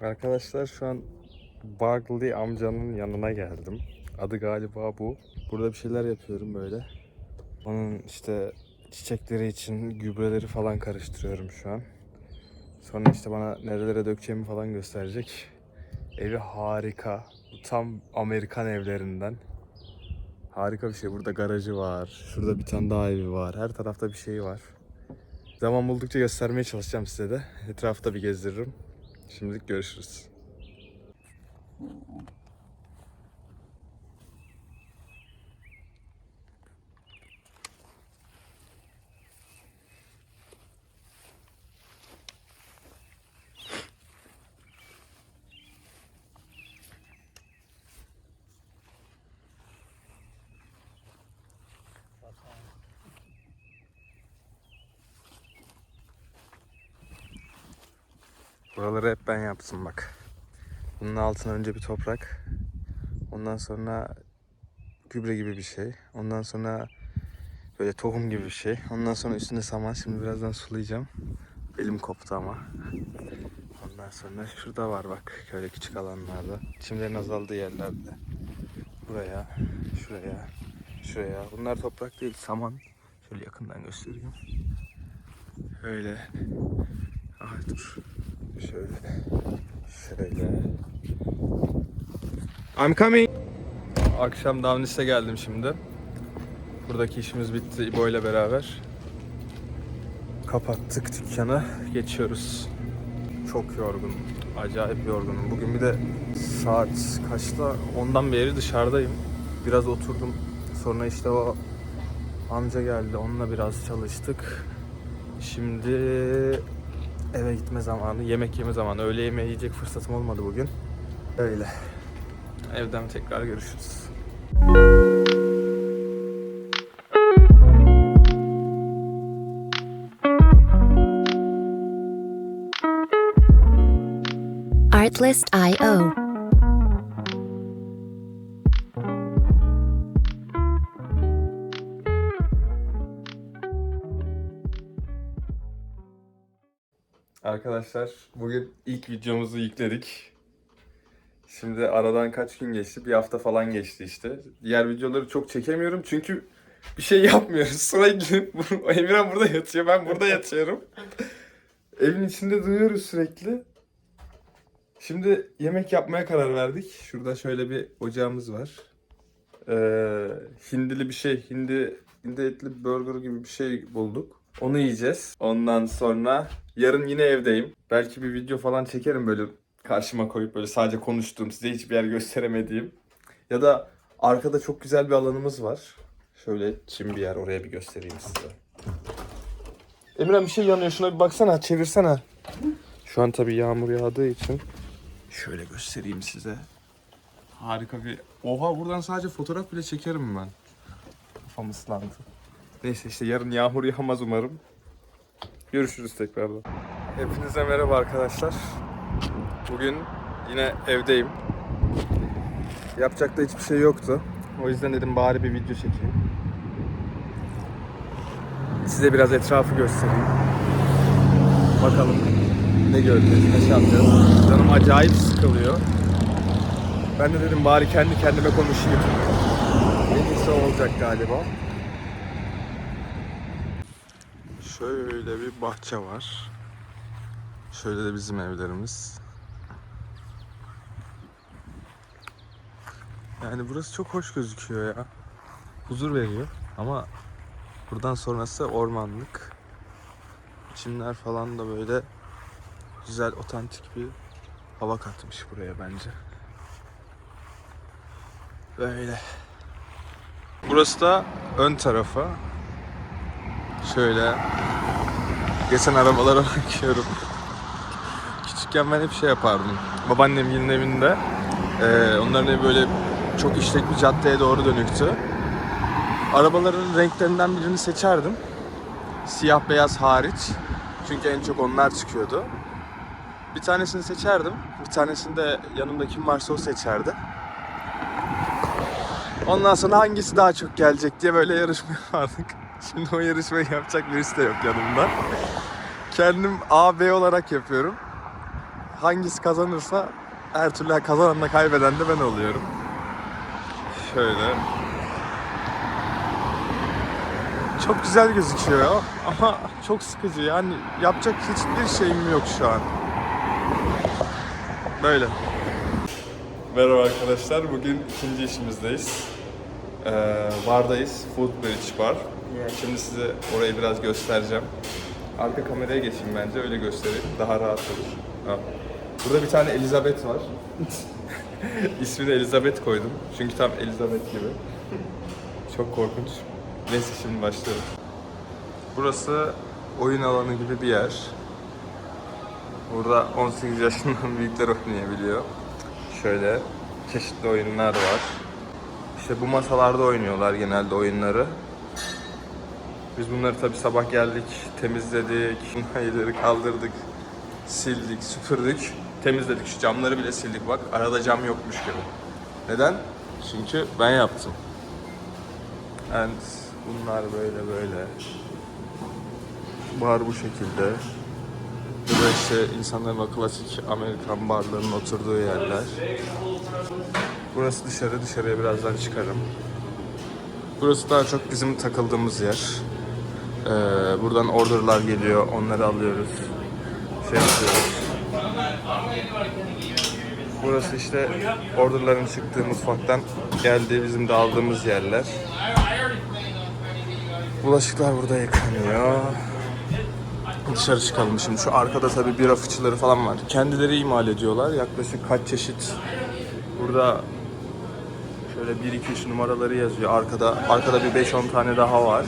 Arkadaşlar şu an Barkley amcanın yanına geldim. Adı galiba bu. Burada bir şeyler yapıyorum böyle. Onun işte çiçekleri için gübreleri falan karıştırıyorum şu an. Sonra işte bana nerelere dökeceğimi falan gösterecek. Evi harika. Tam Amerikan evlerinden. Harika bir şey. Burada garajı var. Şurada bir tane daha evi var. Her tarafta bir şey var. Zaman buldukça göstermeye çalışacağım size de. Etrafta bir gezdiririm. Şimdilik görüşürüz. Buraları hep ben yaptım bak. Bunun altına önce bir toprak. Ondan sonra gübre gibi bir şey. Ondan sonra böyle tohum gibi bir şey. Ondan sonra üstünde saman. Şimdi birazdan sulayacağım. Elim koptu ama. Ondan sonra şurada var bak. Şöyle küçük alanlarda. Çimlerin azaldığı yerlerde. Buraya, şuraya, şuraya. Bunlar toprak değil, saman. Şöyle yakından göstereyim. Öyle. Ah dur. Şöyle. Şöyle. I'm coming. Akşam Davnis'e geldim şimdi. Buradaki işimiz bitti İbo ile beraber. Kapattık dükkanı. Geçiyoruz. Çok yorgunum. Acayip yorgunum. Bugün bir de saat kaçta? Ondan beri dışarıdayım. Biraz oturdum. Sonra işte o amca geldi. Onunla biraz çalıştık. Şimdi eve gitme zamanı, yemek yeme zamanı. Öğle yemeği yiyecek fırsatım olmadı bugün. Öyle. Evden tekrar görüşürüz. Artlist.io. Arkadaşlar bugün ilk videomuzu yükledik. Şimdi aradan kaç gün geçti? Bir hafta falan geçti işte. Diğer videoları çok çekemiyorum çünkü bir şey yapmıyoruz. Sürekli Emirhan burada yatıyor, ben burada yatıyorum. Evin içinde duyuyoruz sürekli. Şimdi yemek yapmaya karar verdik. Şurada şöyle bir ocağımız var. Ee, hindili bir şey, hindi, hindi etli burger gibi bir şey bulduk. Onu yiyeceğiz. Ondan sonra yarın yine evdeyim. Belki bir video falan çekerim böyle karşıma koyup böyle sadece konuştuğum, size hiçbir yer gösteremediğim. Ya da arkada çok güzel bir alanımız var. Şöyle çim bir yer oraya bir göstereyim size. Emirhan bir şey yanıyor şuna bir baksana çevirsene. Şu an tabii yağmur yağdığı için şöyle göstereyim size. Harika bir... Oha buradan sadece fotoğraf bile çekerim ben. Kafam ıslandı. Neyse işte yarın yağmur yağmaz umarım. Görüşürüz tekrardan. Hepinize merhaba arkadaşlar. Bugün yine evdeyim. Yapacak da hiçbir şey yoktu. O yüzden dedim bari bir video çekeyim. Size biraz etrafı göstereyim. Bakalım ne göreceğiz, ne şey yapacağız. Canım acayip sıkılıyor. Ben de dedim bari kendi kendime konuşayım. En iyisi olacak galiba. Şöyle bir bahçe var. Şöyle de bizim evlerimiz. Yani burası çok hoş gözüküyor ya. Huzur veriyor ama buradan sonrası ormanlık. Çimler falan da böyle güzel otantik bir hava katmış buraya bence. Böyle. Burası da ön tarafı. Şöyle geçen arabalara bakıyorum. Küçükken ben hep şey yapardım. Babaannemin evinde. Ee, onların evi böyle çok işlek bir caddeye doğru dönüktü. Arabaların renklerinden birini seçerdim. Siyah beyaz hariç. Çünkü en çok onlar çıkıyordu. Bir tanesini seçerdim. Bir tanesini de yanımda kim varsa o seçerdi. Ondan sonra hangisi daha çok gelecek diye böyle yarışma yapardık. Şimdi o yarışmayı yapacak birisi de yok yanımda. Kendim A, B olarak yapıyorum. hangisi kazanırsa her türlü kazanan da kaybeden de ben oluyorum. Şöyle. Çok güzel gözüküyor ama çok sıkıcı. Yani yapacak hiçbir şeyim yok şu an. Böyle. Merhaba arkadaşlar. Bugün ikinci işimizdeyiz. Ee, bardayız. Foodbridge Bar. Şimdi size orayı biraz göstereceğim. Arka kameraya geçeyim bence öyle göstereyim. Daha rahat olur. Ha. Burada bir tane Elizabeth var. İsmini Elizabeth koydum. Çünkü tam Elizabeth gibi. Çok korkunç. Neyse şimdi başlayalım. Burası oyun alanı gibi bir yer. Burada 18 yaşından büyükler oynayabiliyor. Şöyle çeşitli oyunlar var. İşte bu masalarda oynuyorlar genelde oyunları. Biz bunları tabi sabah geldik, temizledik, hayırları kaldırdık, sildik, süpürdük, temizledik. Şu camları bile sildik bak. Arada cam yokmuş gibi. Neden? Çünkü ben yaptım. And bunlar böyle böyle. Bar bu şekilde. Burada işte insanların o klasik Amerikan barlarının oturduğu yerler. Burası dışarı, dışarıya birazdan çıkarım. Burası daha çok bizim takıldığımız yer. Ee, buradan orderlar geliyor, onları alıyoruz. Şey yapıyoruz. Burası işte orderların çıktığı mutfaktan geldiği bizim de aldığımız yerler. Bulaşıklar burada yıkanıyor. Dışarı çıkalım şimdi. Şu arkada tabii bira fıçıları falan var. Kendileri imal ediyorlar. Yaklaşık kaç çeşit. Burada şöyle 1 2 3 numaraları yazıyor. Arkada arkada bir 5 10 tane daha var.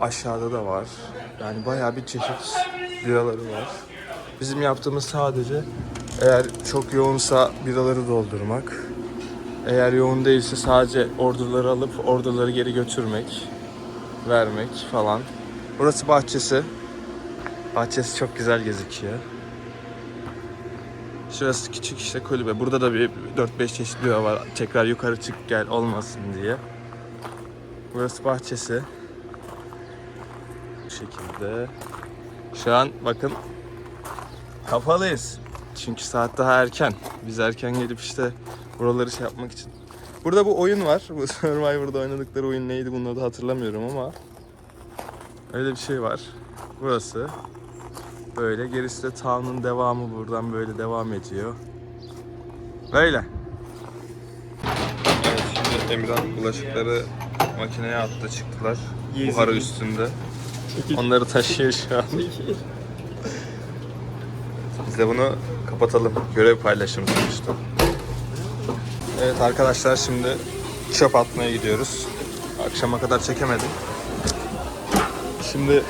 Aşağıda da var. Yani bayağı bir çeşit biraları var. Bizim yaptığımız sadece eğer çok yoğunsa biraları doldurmak. Eğer yoğun değilse sadece orderları alıp orderları geri götürmek, vermek falan. Burası bahçesi. Bahçesi çok güzel gözüküyor. Şurası küçük işte kulübe. Burada da bir 4-5 çeşit bira var. Tekrar yukarı çık gel olmasın diye. Burası bahçesi. Bu şekilde. Şu an bakın kapalıyız. Çünkü saat daha erken. Biz erken gelip işte buraları şey yapmak için. Burada bu oyun var. Bu Survivor'da oynadıkları oyun neydi bunu da hatırlamıyorum ama öyle bir şey var. Burası böyle. Gerisi de town'un devamı buradan böyle devam ediyor. Böyle. Evet şimdi Emirhan bulaşıkları makineye attı çıktılar. Buharı üstünde. Onları taşıyor şu an. Biz de bunu kapatalım. Görev paylaşımı sonuçta. Evet arkadaşlar şimdi çöp atmaya gidiyoruz. Akşama kadar çekemedim. Şimdi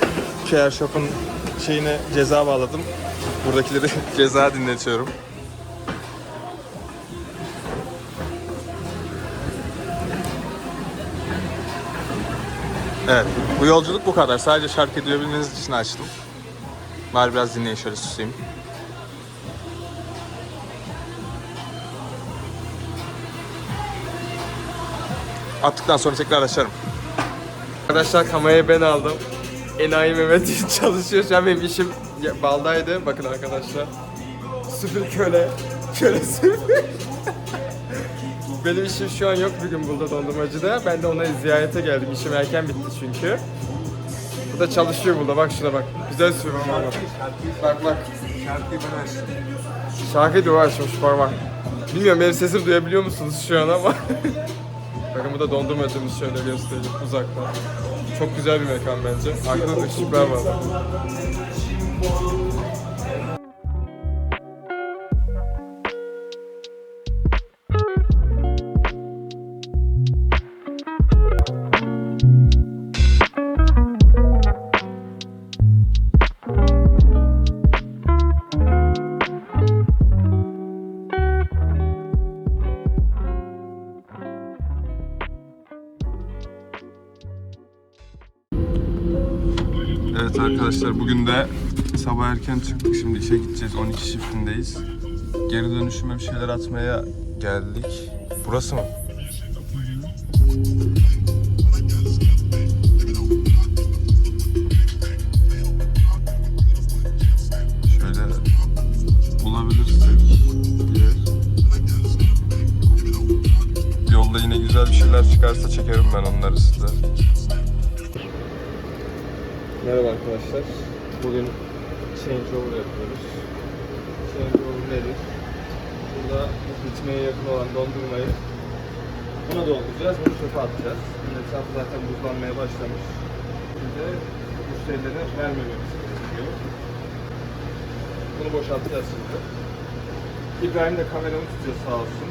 Care Shop'un şeyine ceza bağladım. Buradakileri ceza dinletiyorum. Evet, bu yolculuk bu kadar. Sadece şarkı duyabilmeniz için açtım. Bari biraz dinleyin şöyle susayım. Attıktan sonra tekrar açarım. Arkadaşlar kamerayı ben aldım. Enayi Mehmet çalışıyor. Şu an benim işim baldaydı. Bakın arkadaşlar. Süpür köle. Köle süpür. Benim işim şu an yok bugün burada dondurmacıda. Ben de ona ziyarete geldim. İşim erken bitti çünkü. Bu da çalışıyor burada. Bak şuna bak. Güzel süpür ama bak. Bak. Şarkıyı duvar açmış parmak. Bilmiyorum benim sesimi duyabiliyor musunuz şu an ama. Bakın bu da dondurmacımız şöyle göstereyim uzaktan. Çok güzel bir mekan bence. Arkada da ışıklar var. arkadaşlar. Bugün de sabah erken çıktık. Şimdi işe gideceğiz. 12 shiftindeyiz. Geri dönüşüme bir şeyler atmaya geldik. Burası mı? Yolda yine güzel bir şeyler çıkarsa çekerim ben onları size. Merhaba arkadaşlar. Bugün changeover yapıyoruz. Changeover nedir? Burada bitmeye yakın olan dondurmayı buna dolduracağız, bunu çöpe atacağız. Etrafı zaten buzlanmaya başlamış. De müşterilere vermememiz gerekiyor. Bunu boşaltacağız şimdi. İbrahim de kameramı tutuyor sağ olsun.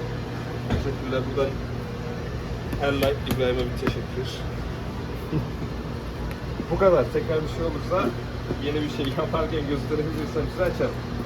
Teşekkürler buradan her like İbrahim'e bir teşekkür. Bu kadar. Tekrar bir şey olursa yeni bir şey yaparken gösterebilirsem size açarım.